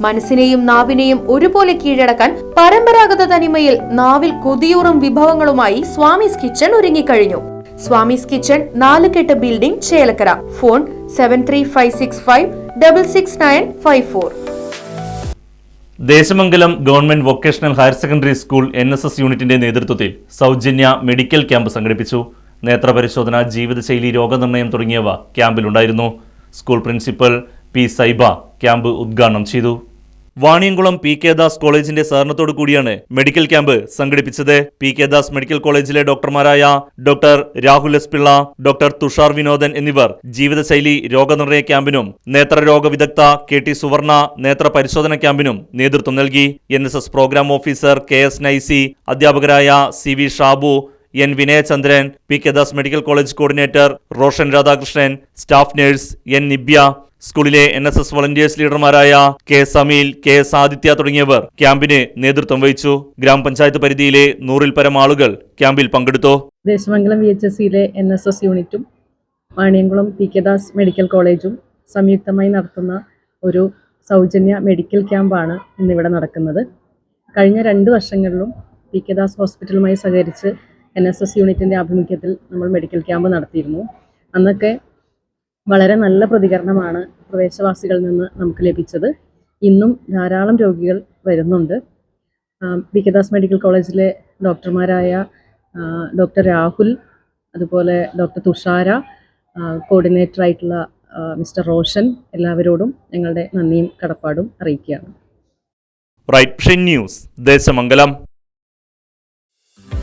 മനസ്സിനെയും നാവിനെയും ഒരുപോലെ കീഴടക്കാൻ പരമ്പരാഗത തനിമയിൽ നാവിൽ കൊതിയൂറും വിഭവങ്ങളുമായി സ്വാമിസ് കിച്ചൺ ഒരുങ്ങിക്കഴിഞ്ഞു. Swamis kitchen Nalukettu building Chelakkara. Phone seven three five six five double six nine five four Desamangalam government vocational higher secondary school N S S യൂണിറ്റിന്റെ നേതൃത്വത്തിൽ സൗജന്യ മെഡിക്കൽ ക്യാമ്പ് സംഘടിപ്പിച്ചു. നേത്രപരിശോധന ജീവിതശൈലി രോഗനിർണയം തുടങ്ങിയവ ക്യാമ്പിലുണ്ടായിരുന്നു. School principal P Saiba camp ഉദ്ഘാടനം ചെയ്തു. Vaniyamkulam P K Das കോളേജിന്റെ സഹകരണത്തോടു കൂടിയാണ് മെഡിക്കൽ ക്യാമ്പ് സംഘടിപ്പിച്ചത്. പി കെ ദാസ് മെഡിക്കൽ കോളേജിലെ ഡോക്ടർമാരായ doctor Rahul S Pillai doctor Thushar Vinodan എന്നിവർ ജീവിതശൈലി രോഗനിർണയ ക്യാമ്പിനും നേത്രരോഗ വിദഗ്ധ കെ ടി സുവർണ നേത്ര പരിശോധന ക്യാമ്പിനും നേതൃത്വം നൽകി. N S S program officer K S Naisy അധ്യാപകരായ C V Shabu N Vinayachandran P K Das medical college coordinator Roshan Radhakrishnan staff nurse N Nibya സ്കൂളിലെ N S S volunteers ലീഡർമാരായ K Sameel K S Aditya തുടങ്ങിയവർ ക്യാമ്പിന് നേതൃത്വം വഹിച്ചു. ഗ്രാമപഞ്ചായത്ത് പരിധിയിലെ നൂറിൽ പരം ആളുകൾ ക്യാമ്പിൽ പങ്കെടുത്തു. ദേശമംഗലം വി എച്ച് എസ് സിയിലെ എൻ എസ് എസ് യൂണിറ്റും Vaniyamkulam P K Das medical കോളേജും സംയുക്തമായി നടത്തുന്ന ഒരു സൗജന്യ മെഡിക്കൽ ക്യാമ്പാണ് ഇന്നിവിടെ നടക്കുന്നത്. കഴിഞ്ഞ രണ്ട് വർഷങ്ങളിലും പി കെ ദാസ് ഹോസ്പിറ്റലുമായി സഹകരിച്ച് എൻ എസ് എസ് യൂണിറ്റിന്റെ ആഭിമുഖ്യത്തിൽ നമ്മൾ മെഡിക്കൽ ക്യാമ്പ് നടത്തിയിരുന്നു. അന്നൊക്കെ വളരെ നല്ല പ്രതികരണമാണ് പ്രദേശവാസികളിൽ നിന്ന് നമുക്ക് ലഭിച്ചത്. ഇന്നും ധാരാളം രോഗികൾ വരുന്നുണ്ട്. വി കെ ദാസ് മെഡിക്കൽ കോളേജിലെ ഡോക്ടർമാരായ ഡോക്ടർ രാഹുൽ അതുപോലെ ഡോക്ടർ തുഷാര കോർഡിനേറ്റർ ആയിട്ടുള്ള മിസ്റ്റർ റോഷൻ എല്ലാവരോടും ഞങ്ങളുടെ നന്ദിയും കടപ്പാടും അറിയിക്കുകയാണ്. Right news Desamangalam.